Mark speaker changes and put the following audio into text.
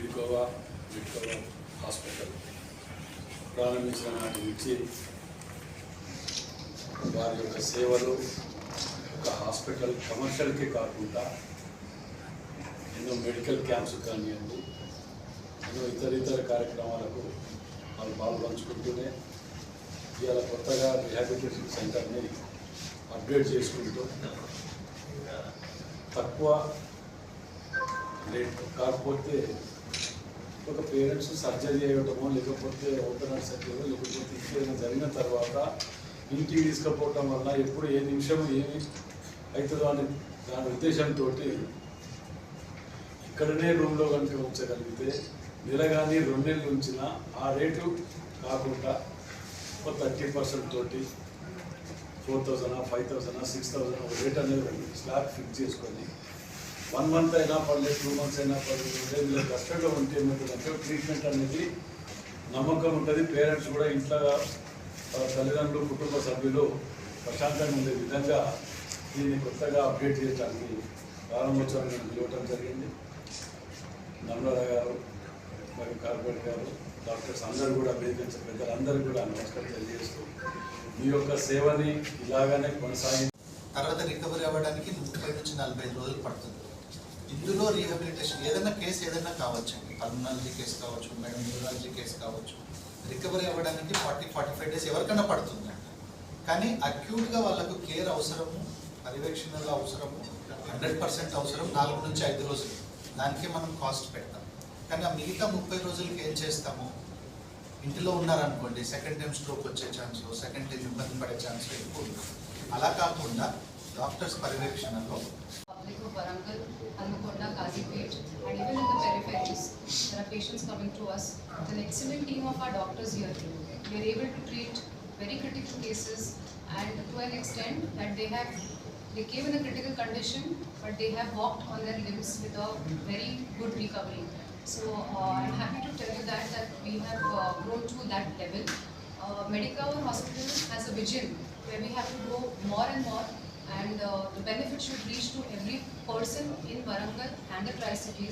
Speaker 1: విడికోవా విడికోవా hospital ప్రారంభించిన నాటి నుంచి వారి యొక్క సేవలు ఒక హాస్పిటల్ కమర్షియల్కే కాకుండా ఎన్నో మెడికల్ క్యాంప్స్ కానివ్వండి ఎన్నో ఇతర ఇతర కార్యక్రమాలకు వాళ్ళు పాల్పంచుకుంటూనే ఇవాళ కొత్తగా రిహాబిలిటేషన్ సెంటర్ని అప్డేట్ చేసుకుంటూ తక్కువ రేట్ కాకపోతే ఒక పేరెంట్స్ సర్జరీ చేయడమో లేకపోతే ఓపెనర్ సర్జరీ లేకపోతే ఇంకేదైనా జరిగిన తర్వాత ఇంటికి తీసుకుపోవటం వల్ల ఎప్పుడు ఏ నిమిషం ఏమి అవుతుందో అని దాని ఉద్దేశంతో ఇక్కడనే రూమ్లో కనుక ఉంచగలిగితే నెల కానీ రెండు నెలలు ఆ రేటు కాకుండా ఒక థర్టీ పర్సెంట్ తోటి four thousand five thousand six thousand ఒక రేట్ అనేది స్లాబ్ ఫిక్స్ చేసుకొని వన్ మంత్ అయినా పర్లేదు టూ మంత్స్ అయినా పర్లేదు వీళ్ళు కష్టంగా ఉంటే ఏమవుతుందంటే ట్రీట్మెంట్ అనేది నమ్మకం ఉంటుంది. పేరెంట్స్ కూడా ఇంట్లో తల్లిదండ్రులు కుటుంబ సభ్యులు ప్రశాంతంగా ఉండే విధంగా దీన్ని కొత్తగా అప్డేట్ చేయడానికి ప్రారంభోత్సవాన్ని మేము పిలవటం జరిగింది. నమ్రత గారు మరియు కార్పొరేట్ గారు డాక్టర్స్ అందరూ కూడా వేదించే పెద్దలందరూ కూడా నమస్కారం తెలియజేస్తూ మీ యొక్క సేవని ఇలాగానే కొనసాగి
Speaker 2: తర్వాత రికవరీ అవ్వడానికి ముప్పై నుంచి నలభై రోజులు పడుతుంది. ఇందులో రీహాబిలిటేషన్ ఏదైనా కేసు ఏదైనా కావచ్చు అండి. పల్మనాలజీ కేసు కావచ్చు మేడం న్యూరాలజీ కేసు కావచ్చు రికవరీ అవ్వడానికి ఫార్టీ ఫార్టీ ఫైవ్ డేస్ ఎవరికైనా పడుతుందండి కానీ అక్యూట్గా వాళ్ళకు కేర్ అవసరము పర్యవేక్షణలో అవసరము హండ్రెడ్ పర్సెంట్ అవసరం నాలుగు నుంచి ఐదు రోజులు. దానికే మనం కాస్ట్ పెడతాం. కానీ ఆ మిగతా ముప్పై రోజులకి ఏం చేస్తాము? ఇంటిలో ఉన్నారనుకోండి సెకండ్ టైం స్ట్రోక్ వచ్చే ఛాన్స్ సెకండ్ టైం ఇబ్బంది పడే ఛాన్స్ ఎక్కువ ఉంది. అలా కాకుండా డాక్టర్స్ పర్యవేక్షణలో
Speaker 3: public of Warangal, Hanmakonda, Kazipet, and even in the peripheries, there are patients coming to us. With an excellent team of our doctors here. We are able to treat very critical cases and to an extent that they have, they came in a critical condition, but they have walked on their limbs with a very good recovery. So uh, I'm happy to tell you that, that we have uh, grown to that level. Uh, Hospital has a vision where we have to go more and more and uh, the benefit should reach to every person in Warangal and the Tri-Cities.